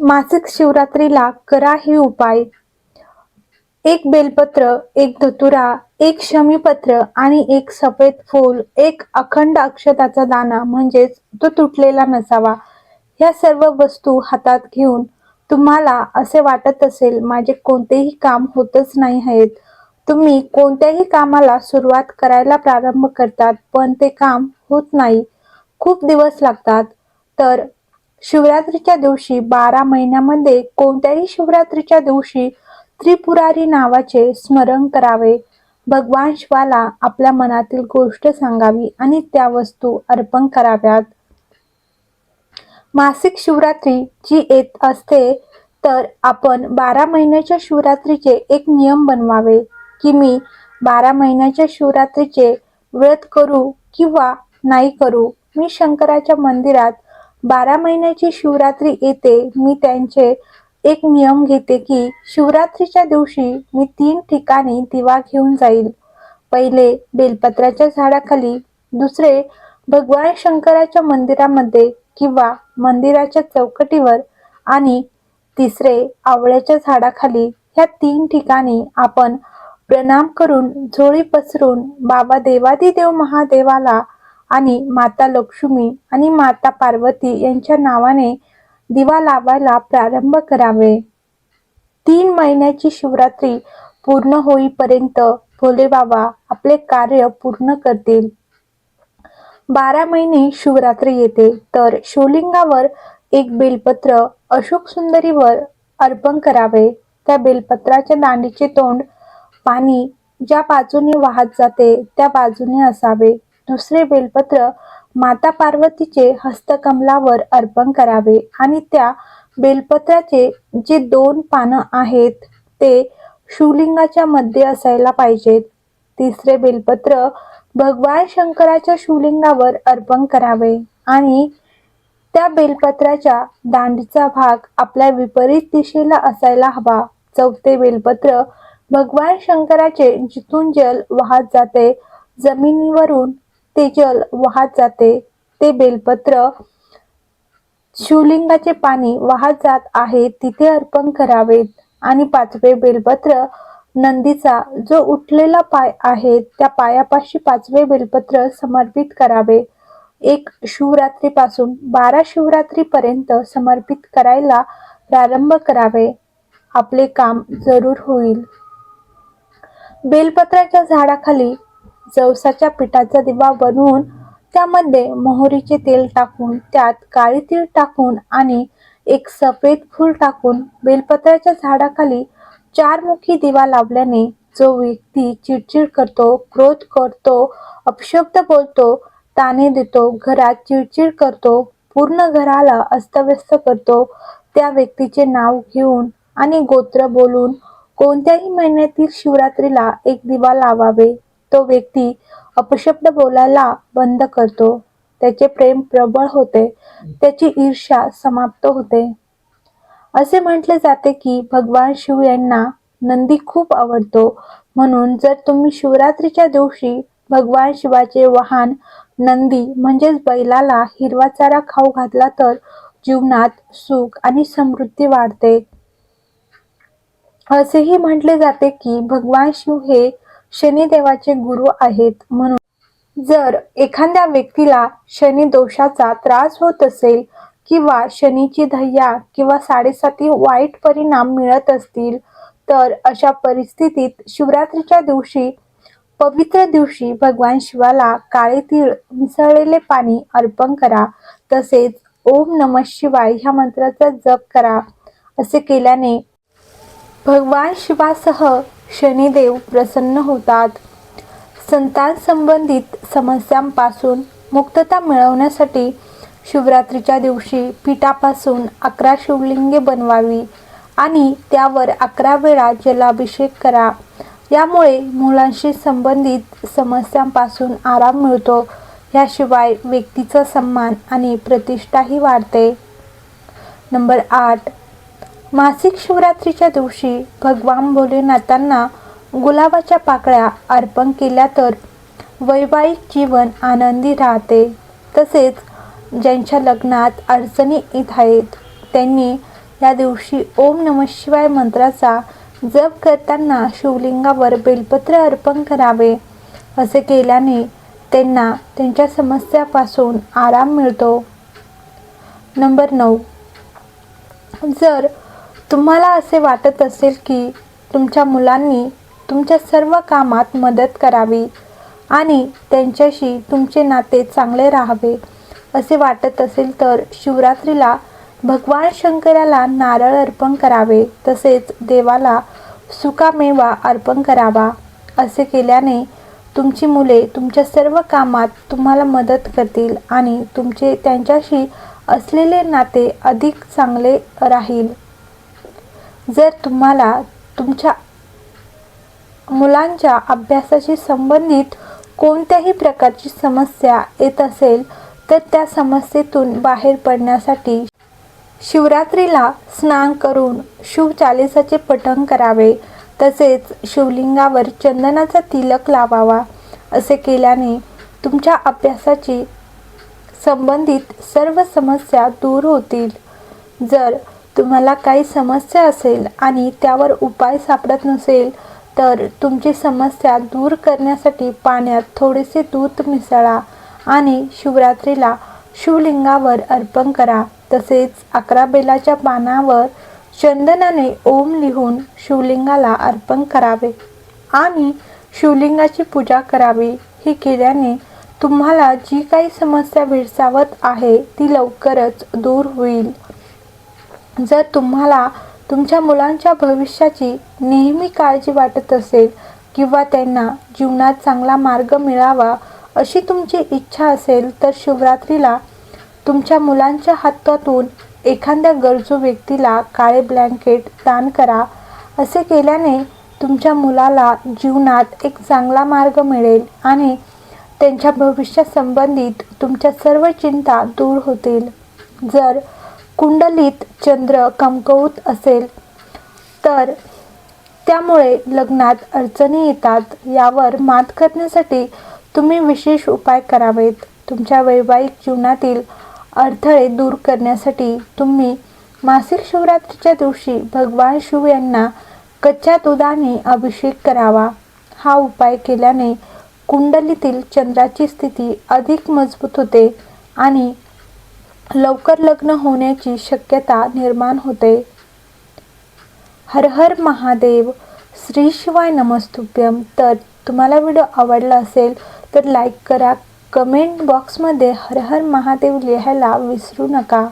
मासिक शिवरात्रीला करा ही उपाय. एक बेलपत्र एक धतुरा एक शमीपत्र आणि एक सफेद फूल एक अखंड अक्षताचा दाना म्हणजेच तो तुटलेला नसावा. या सर्व वस्तू हातात घेऊन तुम्हाला असे वाटत असेल माझे कोणतेही काम होतच नाही आहेत. तुम्ही कोणत्याही कामाला सुरुवात करायला प्रारंभ करतात पण ते काम होत नाही. खूप दिवस लागतात. तर शिवरात्रीच्या दिवशी बारा महिन्यामध्ये कोणत्याही शिवरात्रीच्या दिवशी त्रिपुरारी नावाचे स्मरण करावे. भगवान शिवाला आपल्या मनातील गोष्ट सांगावी आणि त्या वस्तू अर्पण कराव्यात. मासिक शिवरात्री जी येत असते तर आपण बारा महिन्याच्या शिवरात्रीचे एक नियम बनवावे की मी बारा महिन्याच्या शिवरात्रीचे व्रत करू किंवा नाही करू. मी शंकराच्या मंदिरात बारा महिन्याची शिवरात्री येते. मी त्यांचे एक नियम घेते की शिवरात्रीच्या दिवशी मी तीन ठिकाणी दिवा घेऊन जाईल. पहिले बेलपत्राच्या झाडाखाली दुसरे भगवान शंकराच्या मंदिरामध्ये किंवा मंदिराच्या चौकटीवर आणि तिसरे आवळ्याच्या झाडाखाली ह्या तीन ठिकाणी आपण प्रणाम करून झोळी पसरून बाबा देवादिदेव महादेवाला आणि माता लक्ष्मी आणि माता पार्वती यांच्या नावाने दिवा लावायला प्रारंभ करावे. तीन महिन्याची शिवरात्री पूर्ण होईपर्यंत भोले बाबा आपले कार्य पूर्ण करतील. बारा महिने शिवरात्री येते. तर शिवलिंगावर एक बेलपत्र अशोक सुंदरीवर अर्पण करावे. त्या बेलपत्राच्या दांडीचे तोंड पाणी ज्या बाजूने वाहत जाते त्या बाजूने असावे. दुसरे बेलपत्र माता पार्वतीचे हस्तकमलावर अर्पण करावे आणि त्या बेलपत्राचे जे दोन पानं आहेत ते शिवलिंगाच्या मध्ये असायला पाहिजेत. तिसरे बेलपत्र भगवान शंकराच्या शिवलिंगावर अर्पण करावे आणि त्या बेलपत्राच्या दांडीचा भाग आपल्या विपरीत दिशेला असायला हवा. चौथे बेलपत्र भगवान शंकराचे जिथून जल वाहत जाते. जमिनीवरून ते जल वाहत जाते. ते बेलपत्र शिवलिंगाचे पाणी वाहत जात आहे. तिथे अर्पण करावेत आणि पाचवे बेलपत्र नंदीचा जो उठलेला पाय आहे त्या पायापाशी पाचवे बेलपत्र समर्पित करावे. एक शिवरात्रीपासून बारा शिवरात्रीपर्यंत समर्पित करायला प्रारंभ करावे. आपले काम जरूर होईल. बेलपत्राच्या झाडाखाली जवसाच्या पिठाचा दिवा बनवून त्यामध्ये मोहरीचे तेल टाकून त्यात काळी तीळ टाकून आणि एक सफेद फूल टाकून बेलपत्राच्या झाडाखाली चार मुखी दिवा लावल्याने जो व्यक्ती चिडचिड करतो क्रोध करतो अपशब्द बोलतो ताणे देतो घरात चिडचिड करतो पूर्ण घराला अस्तव्यस्त करतो त्या व्यक्तीचे नाव घेऊन आणि गोत्र बोलून कोणत्याही महिन्यातील शिवरात्रीला एक दिवा लावावे. तो व्यक्ती अपशब्द बोलायला बंद करतो. त्याचे प्रेम प्रबळ होते. त्याची ईर्ष्या समाप्त होते. असे म्हटले जाते की भगवान शिव यांना नंदी खूप आवडतो. म्हणून जर तुम्ही शिवरात्रीच्या दिवशी भगवान शिवाचे वाहन नंदी म्हणजेच बैलाला हिरवा चारा खाऊ घातला तर जीवनात सुख आणि समृद्धी वाढते. असेही म्हटले जाते की भगवान शिव हे शनिदेवाचे गुरु आहेत म्हणून. जर एखाद्या व्यक्तीला शनी दोषाचा त्रास होत असेल किंवा शनीची धय्या किंवा साडेसाती वाईट परिणाम मिळत असतील तर अशा परिस्थितीत शिवरात्रीच्या दिवशी पवित्र दिवशी भगवान शिवाला काळे तीळ मिसळलेले पाणी अर्पण करा. तसेच ओम नम शिवाय ह्या मंत्राचा जप करा. असे केल्याने भगवान शिवासह शनिदेव प्रसन्न होतात. संतान संबंधित समस्यांपासून मुक्तता मिळवण्यासाठी शिवरात्रीच्या दिवशी पिठापासून अकरा शिवलिंगे बनवावी आणि त्यावर अकरा वेळा जलाभिषेक करा. यामुळे मुलांशी संबंधित समस्यांपासून आराम मिळतो. ह्याशिवाय व्यक्तीचा सन्मान आणि प्रतिष्ठाही वाढते. नंबर आठ मासिक शिवरात्रीच्या दिवशी भगवान भोलेनाथांना गुलाबाच्या पाकळ्या अर्पण केल्या तर वैवाहिक जीवन आनंदी राहते. तसेच ज्यांच्या लग्नात अडचणी येत आहेत त्यांनी या दिवशी ओम नम शिवाय मंत्राचा जप करताना शिवलिंगावर बेलपत्र अर्पण करावे असे केल्याने त्यांना त्यांच्या समस्यापासून आराम मिळतो. नंबर नऊ. जर तुम्हाला असे वाटत असेल की तुमच्या मुलांनी तुमच्या सर्व कामात मदत करावी आणि त्यांच्याशी तुमचे नाते चांगले राहावे असे वाटत असेल तर शिवरात्रीला भगवान शंकराला नारळ अर्पण करावे तसेच देवाला सुकामेवा अर्पण करावा असे केल्याने तुमची मुले तुमच्या सर्व कामात तुम्हाला मदत करतील आणि तुमचे त्यांच्याशी असलेले नाते अधिक चांगले राहील. जर तुम्हाला तुमच्या मुलांच्या अभ्यासाशी संबंधित कोणत्याही प्रकारची समस्या येत असेल तर त्या समस्येतून बाहेर पडण्यासाठी शिवरात्रीला स्नान करून शिवचालिसाचे पठण करावे तसेच शिवलिंगावर चंदनाचा तिलक लावावा असे केल्याने तुमच्या अभ्यासाची संबंधित सर्व समस्या दूर होतील. जर तुम्हाला काही समस्या असेल आणि त्यावर उपाय सापडत नसेल तर तुमची समस्या दूर करण्यासाठी पाण्यात थोडेसे दूध मिसळा आणि शिवरात्रीला शिवलिंगावर अर्पण करा. तसेच अकरा बेलाच्या पानावर चंदनाने ओम लिहून शिवलिंगाला अर्पण करावे आणि शिवलिंगाची पूजा करावी. हे केल्याने तुम्हाला जी काही समस्या भेडसावत आहे ती लवकरच दूर होईल. जर तुम्हाला तुमच्या मुलांच्या भविष्याची नेहमी काळजी वाटत असेल किंवा त्यांना जीवनात चांगला मार्ग मिळावा अशी तुमची इच्छा असेल तर शिवरात्रीला तुमच्या मुलांच्या हातातून एखाद्या गरजू व्यक्तीला काळे ब्लँकेट दान करा. असे केल्याने तुमच्या मुलाला जीवनात एक चांगला मार्ग मिळेल आणि त्यांच्या भविष्यासंबंधित तुमच्या सर्व चिंता दूर होतील. जर कुंडलीत चंद्र कमकवत असेल तर त्यामुळे लग्नात अडचणी येतात यावर मात करण्यासाठी तुम्ही विशेष उपाय करावेत. तुमच्या वैवाहिक जीवनातील अडथळे दूर करण्यासाठी तुम्ही मासिक शिवरात्रीच्या दिवशी भगवान शिव यांना कच्च्या दुधाने अभिषेक करावा. हा उपाय केल्याने कुंडलीतील चंद्राची स्थिती अधिक मजबूत होते आणि लवकर लग्न होण्याची शक्यता निर्माण होते. हर हर महादेव श्री शिवाय नमस्तुभ्यम. तर तुम्हाला व्हिडिओ आवडला असेल तर लाईक करा. कमेंट बॉक्समध्ये हर हर महादेव लिहायला विसरू नका.